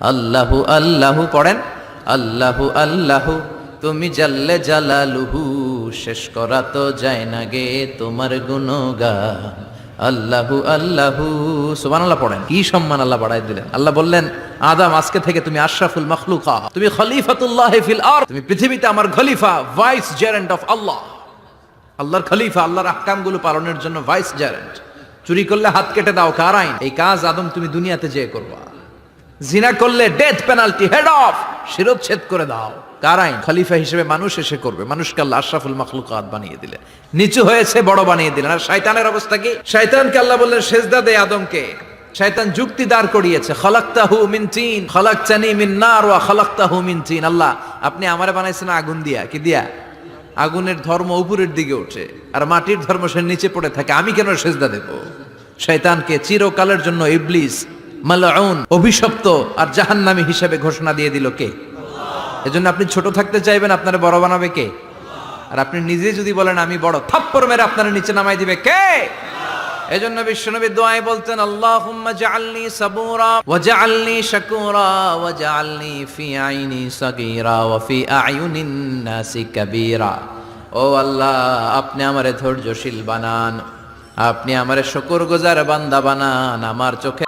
আল্লাহু আল্লাহু পড়েন, আল্লাহু আল্লাহু, তুমি জাল্লে জালালুহু, শেষ করা তো যায় না গে তোমার গুণগান। আল্লাহু আল্লাহু, সুবহানাল্লাহ পড়েন। কি সম্মান আল্লাহ বাড়াই দিলেন। আল্লাহ বললেন, আদম, আজকে থেকে তুমি আশরাফুল মখলুকা, তুমি খলিফাতুল্লাহ ফিল আর তুমি পৃথিবীতে আমার খলিফা ভাইস জেরেন্ট অফ আল্লাহ আল্লাহর খলিফা, আল্লাহর আহকামগুলো পালনের জন্য ভাইস জেরেন্ট চুরি করলে হাত কেটে দাও, কার আইন? এই কাজ আদম, তুমি দুনিয়াতে যেয়ে করবা। জিনা করলে ডেথ পেনাল্টি হেড অফ শিরোচ্ছেদ করে দাও। কার আইন? খলিফা হিসেবে মানুষ এসে করবে। মানুষকে আল্লাহ আশরাফুল বানিয়ে দিলেন নিচু হয়েছে, বড় বানিয়ে দিলেন। আর শয়তানের অবস্থা কি? শয়তানকে আল্লাহ বললেন দে আদমকে। শয়তান যুক্তি দাঁড় করিয়েছে মিন মিন নার ওয়া মিন আল্লাহ, আপনি আমারে বানাইছেন আগুন দিয়া। কি দিয়া? আগুনের ধর্ম উপরের দিকে ওঠে আর মাটির ধর্ম সে নিচে পড়ে থাকে। আমি কেন সেজদা দেব? শয়তানকে চিরকালের জন্য ইবলিস মালাউন, অভিশপ্ত আর জাহান্নামী হিসেবে ঘোষণা দিয়ে দিল কে? এজন্য আপনি ছোট থাকতে চাইবেন, আপনারা বড় বানাবে কে? আর আপনি নিজে যদি বলেন, আমি বড়, থাপ্পড় মেরে আপনারা নিচে নামাই দিবে কে? এজন্য বিশ্বনবী দোয়ায় বলতেন, আল্লাহুম্মা জাআলনি সাবুরা ওয়া জাআলনি শাকুরা ওয়া জাআলনি ফি আইনি সাগীরা ওয়া ফি আয়ুনিন নাসি কাবীরা। ও আল্লাহ, আপনি আমারে ধৈর্যশীল বানান, আপনি আমারে শুকর গুজার বান্দা বানান, আমার চোখে